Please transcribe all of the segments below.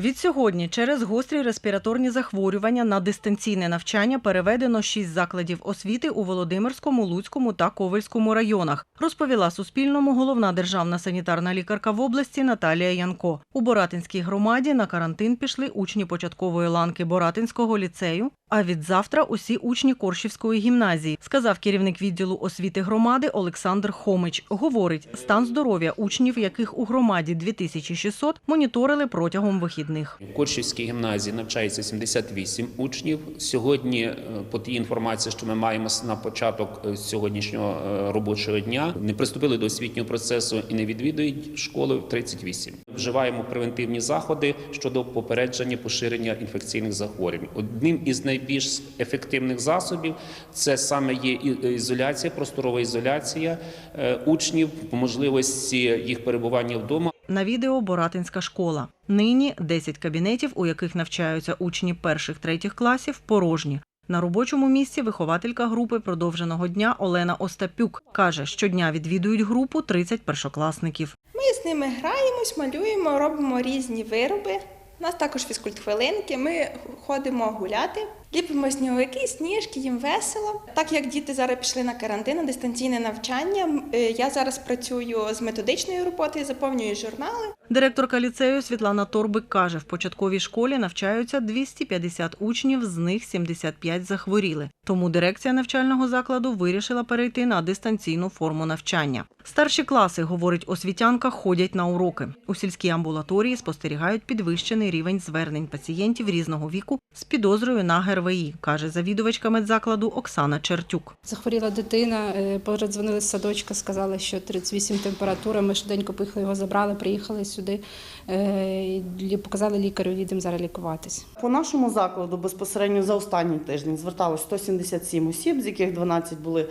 Відсьогодні через гострі респіраторні захворювання на дистанційне навчання переведено шість закладів освіти у Володимирському, Луцькому та Ковельському районах, розповіла Суспільному головна державна санітарна лікарка в області Наталія Янко. У Боратинській громаді на карантин пішли учні початкової ланки Боратинського ліцею, а від завтра усі учні Коршівської гімназії, сказав керівник відділу освіти громади Олександр Хомич. Говорить, стан здоров'я учнів, яких у громаді 2600, моніторили протягом вихідних. У Коршівській гімназії навчається 78 учнів. Сьогодні, е, по тій інформації, що ми маємо на початок е, сьогоднішнього е, робочого дня, не приступили до освітнього процесу і не відвідують школи 38. Вживаємо превентивні заходи щодо попередження поширення інфекційних захворювань. Одним із найбільш ефективних засобів це саме є ізоляція, просторова ізоляція е, учнів, можливості їх перебування вдома. На відео Боратинська школа. Нині 10 кабінетів, у яких навчаються учні перших-третіх класів, порожні. На робочому місці вихователька групи продовженого дня Олена Остапюк каже, щодня відвідують групу 30 першокласників. Ми з ними граємось, малюємо, робимо різні вироби. У нас також фізкульт-хвилинки. Ми ходимо гуляти, ліпимо сніговики, сніжки, їм весело. Так як діти зараз пішли на карантин, на дистанційне навчання, е, я зараз працюю з методичною роботою, заповнюю журнали. Директорка ліцею Світлана Торбик каже, в початковій школі навчаються 250 учнів, з них 75 захворіли. Тому дирекція навчального закладу вирішила перейти на дистанційну форму навчання. Старші класи, говорить освітянка, ходять на уроки. У сільській амбулаторії спостерігають підвищений рівень звернень пацієнтів різного віку з підозрою на ГРВІ, каже завідувачка медзакладу Оксана Чертюк. Захворіла дитина, е, передзвонили з садочка, сказали, що 38 температура. Ми швиденько поїхали його забрали, приїхали сюди, е, показали лікарю, їдемо зараз лікуватись. По нашому закладу безпосередньо за останній тиждень зверталось 177 осіб, з яких 12 були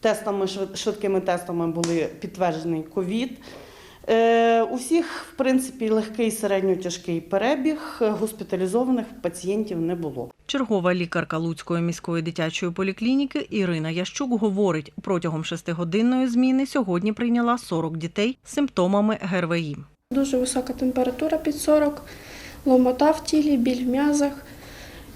тестами, швид- швидкими тестами були підтверджений ковід. Е, у всіх, в принципі, легкий середньо-тяжкий перебіг, е, госпіталізованих пацієнтів не було. Чергова лікарка Луцької міської дитячої поліклініки Ірина Ящук говорить, протягом шестигодинної зміни сьогодні прийняла 40 дітей з симптомами ГРВІ. Дуже висока температура під 40, ломота в тілі, біль в м'язах.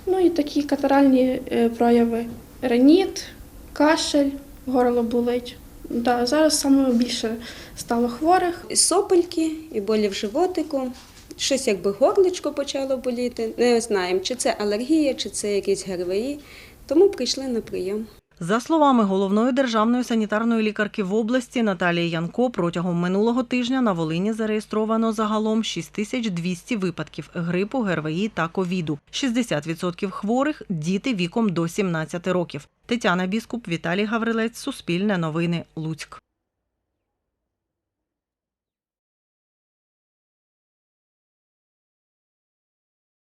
Ну і такі катаральні е, прояви: реніт, кашель, горло болить. Да, зараз саме більше стало хворих. і сопельки, і болі в животику. Щось якби горлечко почало боліти. Не знаємо, чи це алергія, чи це якісь ГРВІ. Тому прийшли на прийом. За словами головної державної санітарної лікарки в області Наталії Янко, протягом минулого тижня на Волині зареєстровано загалом 6200 випадків грипу, ГРВІ та ковіду. 60% хворих – діти віком до 17 років. Тетяна Біскуп, Віталій Гаврилець, Суспільне новини, Луцьк.